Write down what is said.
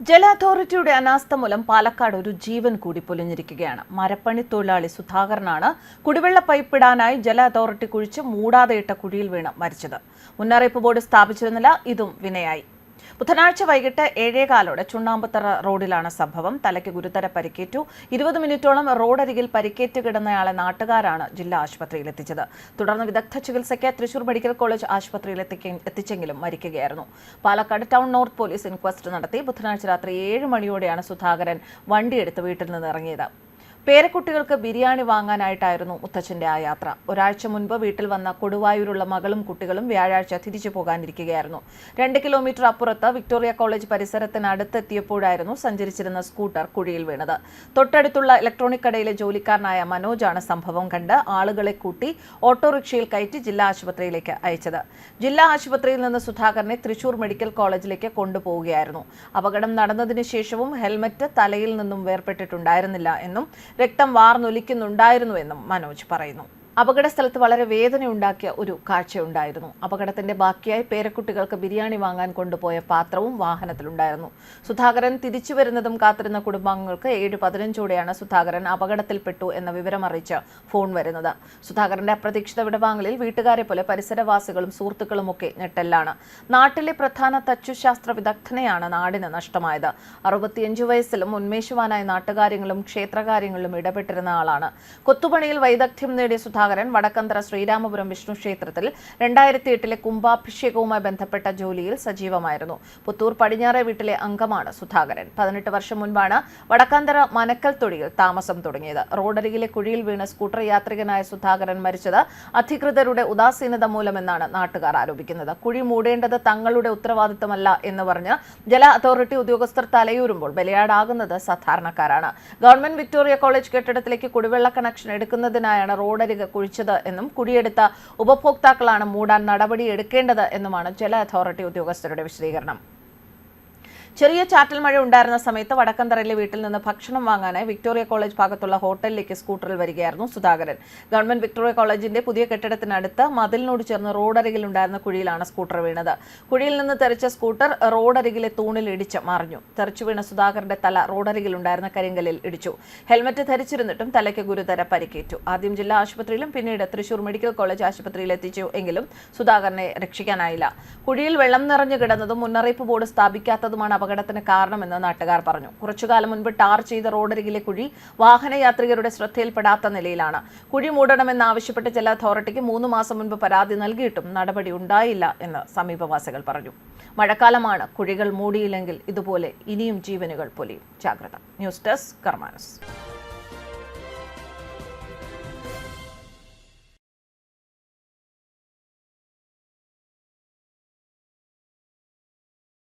ജല അതോറിറ്റിയുടെ അനാസ്ഥ മൂലം പാലക്കാട് ഒരു ജീവൻ കൂടി പൊലിഞ്ഞിരിക്കുകയാണ്. മരപ്പണി തൊഴിലാളി സുധാകരനാണ് കുടിവെള്ള പൈപ്പ് ഇടാനായി ജല അതോറിറ്റി കുഴിച്ച് മൂടാതെ ഇട്ട കുഴിയിൽ വീണ് മരിച്ചത്. മുന്നറിയിപ്പ് ബോർഡ് സ്ഥാപിച്ചിരുന്നില്ല ഇതും വിനയായി. ബുധനാഴ്ച വൈകിട്ട് ഏഴേകാലോടെ ചുണ്ണാമ്പത്തറ റോഡിലാണ് സംഭവം. തലയ്ക്ക് ഗുരുതര പരിക്കേറ്റു. ഇരുപത് മിനിറ്റോളം റോഡരികിൽ പരിക്കേറ്റ് കിടന്നയാളെ നാട്ടുകാരാണ് ജില്ലാ ആശുപത്രിയിൽ എത്തിച്ചത് തുടർന്ന് വിദഗ്ധ ചികിത്സയ്ക്ക് തൃശൂർ മെഡിക്കൽ കോളേജ് ആശുപത്രിയിൽ എത്തിച്ചെങ്കിലും മരിക്കുകയായിരുന്നു. Palakkad town north police inquest നടത്തി ബുധനാഴ്ച രാത്രി ഏഴ് മണിയോടെയാണ് സുധാകരൻ വണ്ടിയെടുത്ത് വീട്ടിൽ നിന്ന് ഇറങ്ങിയത്. പേരക്കുട്ടികൾക്ക് ബിരിയാണി വാങ്ങാനായിട്ടായിരുന്നു മുത്തച്ഛന്റെ ആ യാത്ര. ഒരാഴ്ച മുൻപ് വീട്ടിൽ വന്ന കൊടുവായൂരുള്ള മകളും കുട്ടികളും വ്യാഴാഴ്ച തിരിച്ചു പോകാനിരിക്കുകയായിരുന്നു. രണ്ട് കിലോമീറ്റർ അപ്പുറത്ത് വിക്ടോറിയ കോളേജ് പരിസരത്തിനടുത്തെത്തിയപ്പോഴായിരുന്നു സഞ്ചരിച്ചിരുന്ന സ്കൂട്ടർ കുഴിയിൽ വീണത്. തൊട്ടടുത്തുള്ള ഇലക്ട്രോണിക് കടയിലെ ജോലിക്കാരനായ മനോജാണ് സംഭവം കണ്ട് ആളുകളെ കൂട്ടി ഓട്ടോറിക്ഷയിൽ കയറ്റി ജില്ലാ ആശുപത്രിയിലേക്ക് അയച്ചത്. ജില്ലാ ആശുപത്രിയിൽ നിന്ന് സുധാകരനെ തൃശൂർ മെഡിക്കൽ കോളേജിലേക്ക് കൊണ്ടുപോവുകയായിരുന്നു. അപകടം നടന്നതിനു ശേഷവും ഹെൽമറ്റ് തലയിൽ നിന്നും വേർപെട്ടിട്ടുണ്ടായിരുന്നില്ല എന്നും രക്തം വാർന്നൊലിക്കുന്നുണ്ടായിരുന്നുവെന്നും മനോജ് പറയുന്നു. അപകട സ്ഥലത്ത് വളരെ വേദന ഉണ്ടാക്കിയ ഒരു കാഴ്ചയുണ്ടായിരുന്നു. അപകടത്തിന്റെ ബാക്കിയായി പേരക്കുട്ടികൾക്ക് ബിരിയാണി വാങ്ങാൻ കൊണ്ടുപോയ പാത്രവും വാഹനത്തിലുണ്ടായിരുന്നു. സുധാകരൻ തിരിച്ചു വരുന്നതും കാത്തിരുന്ന കുടുംബാംഗങ്ങൾക്ക് ഏഴ് പതിനഞ്ചോടെയാണ് സുധാകരൻ അപകടത്തിൽപ്പെട്ടു എന്ന വിവരം അറിയിച്ച് ഫോൺ വരുന്നത്. സുധാകരന്റെ അപ്രതീക്ഷിത വിടവാങ്ങലിൽ വീട്ടുകാരെ പോലെ പരിസരവാസികളും സുഹൃത്തുക്കളുമൊക്കെ ഞെട്ടലാണ് നാട്ടിലെ പ്രധാന തച്ചുശാസ്ത്ര വിദഗ്ധനെയാണ് നാടിന് നഷ്ടമായത്. അറുപത്തിയഞ്ചു വയസ്സിലും ഉന്മേഷവാനായ നാട്ടുകാര്യങ്ങളും ക്ഷേത്രകാര്യങ്ങളിലും ഇടപെട്ടിരുന്ന ആളാണ്. കൊത്തുപണിയിൽ വൈദഗ്ധ്യം നേടിയ സുധാകരൻ വടക്കന്തറ ശ്രീരാമപുരം വിഷ്ണു ക്ഷേത്രത്തിൽ രണ്ടായിരത്തി എട്ടിലെ കുംഭാഭിഷേകവുമായി ബന്ധപ്പെട്ട ജോലിയിൽ സജീവമായിരുന്നു. പുത്തൂർ പടിഞ്ഞാറെ വീട്ടിലെ അംഗമാണ് സുധാകരൻ. പതിനെട്ട് വർഷം മുൻപാണ് വടക്കാന്തര മനക്കൽ തൊടിയിൽ താമസം തുടങ്ങിയത്. റോഡരികിലെ കുഴിയിൽ വീണ് സ്കൂട്ടർ യാത്രികനായ സുധാകരൻ മരിച്ചത് അധികൃതരുടെ ഉദാസീനത മൂലമെന്നാണ് നാട്ടുകാർ ആരോപിക്കുന്നത്. കുഴി മൂടേണ്ടത് തങ്ങളുടെ ഉത്തരവാദിത്തമല്ല എന്ന് പറഞ്ഞ് ജല അതോറിറ്റി ഉദ്യോഗസ്ഥർ തലയൂരുമ്പോൾ ബലിയാടാകുന്നത് സാധാരണക്കാരാണ്. ഗവൺമെന്റ് വിക്ടോറിയ കോളേജ് കെട്ടിടത്തിലേക്ക് കുടിവെള്ള കണക്ഷൻ എടുക്കുന്നതിനായാണ് റോഡരികെ കുഴിച്ചത് എന്നും കുടിയെടുത്ത ഉപഭോക്താക്കളാണ് മൂടാൻ നടപടി എടുക്കേണ്ടത് എന്നുമാണ് ജല അതോറിറ്റി ഉദ്യോഗസ്ഥരുടെ വിശദീകരണം. ചെറിയ ചാറ്റൽ മഴ ഉണ്ടായിരുന്ന സമയത്ത് വടക്കന്തറയിലെ വീട്ടിൽ നിന്ന് ഭക്ഷണം വാങ്ങാനായി വിക്ടോറിയ കോളേജ് ഭാഗത്തുള്ള ഹോട്ടലിലേക്ക് സ്കൂട്ടറിൽ വരികയായിരുന്നു സുധാകരൻ. ഗവൺമെന്റ് വിക്ടോറിയ കോളേജിന്റെ പുതിയ കെട്ടിടത്തിനടുത്ത് മതിലിനോട് ചേർന്ന് റോഡരികിൽ ഉണ്ടായിരുന്ന കുഴിയിലാണ് സ്കൂട്ടർ വീണത്. കുഴിയിൽ നിന്ന് തെറിച്ച സ്കൂട്ടർ റോഡരികിലെ തൂണിൽ ഇടിച്ച് മറിഞ്ഞു. തെറിച്ചു വീണ സുധാകരന്റെ തല റോഡരികിൽ ഉണ്ടായിരുന്ന കരിങ്കലിൽ ഇടിച്ചു. ഹെൽമറ്റ് ധരിച്ചിരുന്നിട്ടും തലയ്ക്ക് ഗുരുതര പരിക്കേറ്റു. ആദ്യം ജില്ലാ ആശുപത്രിയിലും പിന്നീട് തൃശൂർ മെഡിക്കൽ കോളേജ് ആശുപത്രിയിൽ എത്തിച്ചു എങ്കിലും സുധാകരനെ രക്ഷിക്കാനായില്ല. കുഴിയിൽ വെള്ളം നിറഞ്ഞു കിടന്നതും മുന്നറിയിപ്പ് ബോർഡ് സ്ഥാപിക്കാത്തതുമാണ് അപകടത്തിന് കാരണമെന്ന് നാട്ടുകാർ പറഞ്ഞു. കുറച്ചുകാലം മുൻപ് ടാർ ചെയ്ത റോഡരികിലെ കുഴി വാഹനയാത്രികരുടെ ശ്രദ്ധയിൽപ്പെടാത്ത നിലയിലാണ്. കുഴി മൂടണമെന്നാവശ്യപ്പെട്ട് ജല അതോറിറ്റിക്ക് മൂന്ന് മാസം മുൻപ് പരാതി നൽകിയിട്ടും നടപടി ഉണ്ടായില്ല എന്ന് സമീപവാസികൾ പറഞ്ഞു. മഴക്കാലമാണ്. കുഴികൾ മൂടിയില്ലെങ്കിൽ ഇതുപോലെ ഇനിയും ജീവനുകൾ പൊലിയും. ജാഗ്രത. News desk കർമാനസ്.